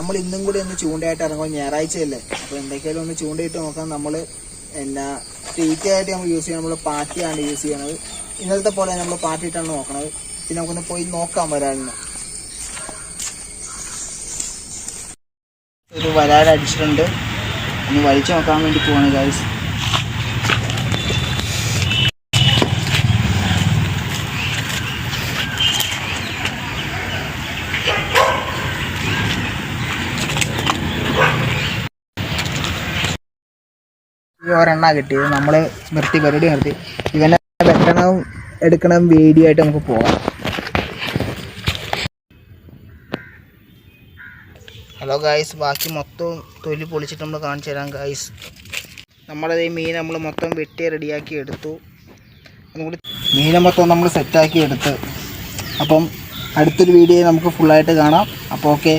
നമ്മൾ ഇന്നും കൂടി ഒന്ന് ചൂണ്ടയായിട്ട് ഇറങ്ങുമ്പോൾ ഞായറാഴ്ചയല്ലേ. അപ്പോൾ എന്തൊക്കെയാലും ഒന്ന് ചൂണ്ടയിട്ട് നോക്കാം. നമ്മൾ എന്നാ തീറ്റ ആയിട്ട് നമ്മൾ യൂസ് ചെയ്യുന്നത് നമ്മൾ പാറ്റിയാണ് യൂസ് ചെയ്യണത്. ഇന്നലത്തെ പോലെ നമ്മൾ പാറ്റിയിട്ടാണ് നോക്കണത്. പിന്നെ നമുക്കൊന്ന് പോയി നോക്കാം വരാലിന് ഒരു വരാൽ അടിച്ചിട്ടുണ്ട്. ഒന്ന് വലിച്ചു നോക്കാൻ വേണ്ടി പോവാണ് ഗൈസ് ഈ ഒരെണ്ണ കിട്ടിയത്. നമ്മൾ നിർത്തി പരിപാടി നിർത്തി. ഇവനെ വെട്ടണം എടുക്കണം വീഡിയോ ആയിട്ട് നമുക്ക് പോകാം. ഹലോ ഗായ്സ് ബാക്കി മൊത്തം തൊലി പൊളിച്ചിട്ട് നമ്മൾ കാണിച്ചു തരാം ഗായ്സ്. നമ്മളത് ഈ മീൻ നമ്മൾ മൊത്തം വെട്ടി റെഡിയാക്കി എടുത്തു. മീനെ മൊത്തം നമ്മൾ സെറ്റാക്കി എടുത്ത്. അപ്പം അടുത്തൊരു വീഡിയോ നമുക്ക് ഫുള്ളായിട്ട് കാണാം. അപ്പോൾ ഓക്കെ